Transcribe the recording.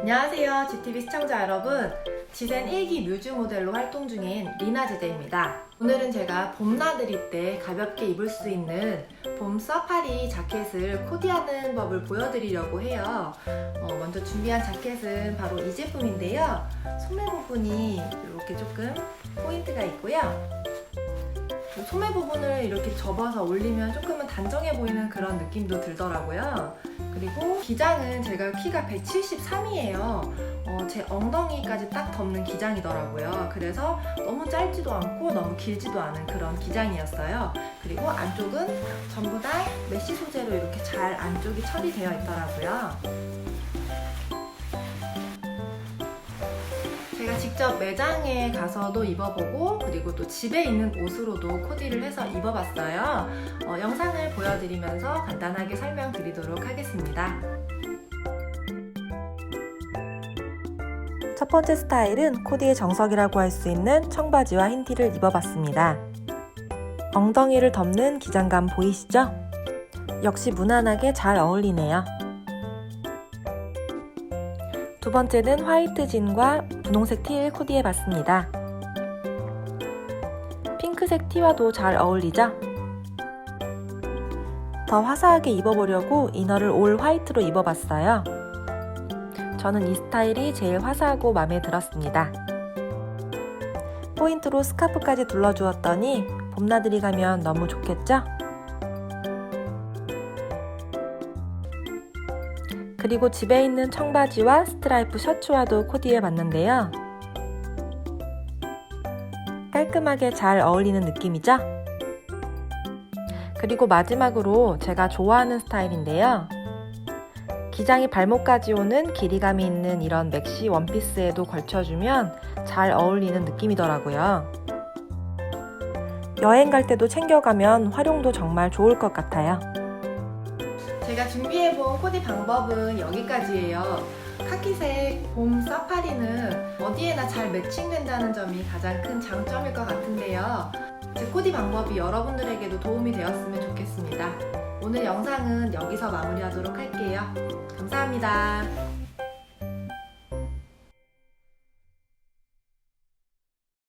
안녕하세요. GTV 시청자 여러분. 지센 1기 뮤즈 모델로 활동 중인 리나 제재입니다. 오늘은 제가 봄나들이 때 가볍게 입을 수 있는 봄 사파리 자켓을 코디하는 법을 보여드리려고 해요. 어, 먼저 준비한 자켓은 바로 이 제품인데요. 소매 부분이 이렇게 조금 포인트가 있고요. 소매 부분을 이렇게 접어서 올리면 조금은 단정해 보이는 그런 느낌도 들더라고요. 그리고 기장은 제가 키가 173이에요. 어, 제 엉덩이까지 딱 덮는 기장이더라고요. 그래서 너무 짧지도 않고 너무 길지도 않은 그런 기장이었어요. 그리고 안쪽은 전부 다 메쉬 소재로 이렇게 잘 안쪽이 처리되어 있더라고요. 제가 직접 매장에 가서도 입어보고 그리고 또 집에 있는 옷으로도 코디를 해서 입어봤어요. 어, 영상을 보여드리면서 간단하게 설명드리도록 하겠습니다. 첫 번째 스타일은 코디의 정석이라고 할 수 있는 청바지와 흰 티를 입어봤습니다. 엉덩이를 덮는 기장감 보이시죠? 역시 무난하게 잘 어울리네요. 두 번째는 화이트 진과 분홍색 티를 코디해 봤습니다. 핑크색 티와도 잘 어울리죠? 더 화사하게 입어보려고 이너를 올 화이트로 입어봤어요. 저는 이 스타일이 제일 화사하고 마음에 들었습니다. 포인트로 스카프까지 둘러주었더니 봄나들이 가면 너무 좋겠죠? 그리고 집에 있는 청바지와 스트라이프 셔츠와도 코디해 봤는데요. 깔끔하게 잘 어울리는 느낌이죠? 그리고 마지막으로 제가 좋아하는 스타일인데요. 기장이 발목까지 오는 길이감이 있는 이런 맥시 원피스에도 걸쳐주면 잘 어울리는 느낌이더라고요. 여행 갈 때도 챙겨가면 활용도 정말 좋을 것 같아요. 제가 준비해본 코디 방법은 여기까지예요. 카키색 봄 사파리는 어디에나 잘 매칭된다는 점이 가장 큰 장점일 것 같은데요. 제 코디 방법이 여러분들에게도 도움이 되었으면 좋겠습니다. 오늘 영상은 여기서 마무리하도록 할게요. 감사합니다.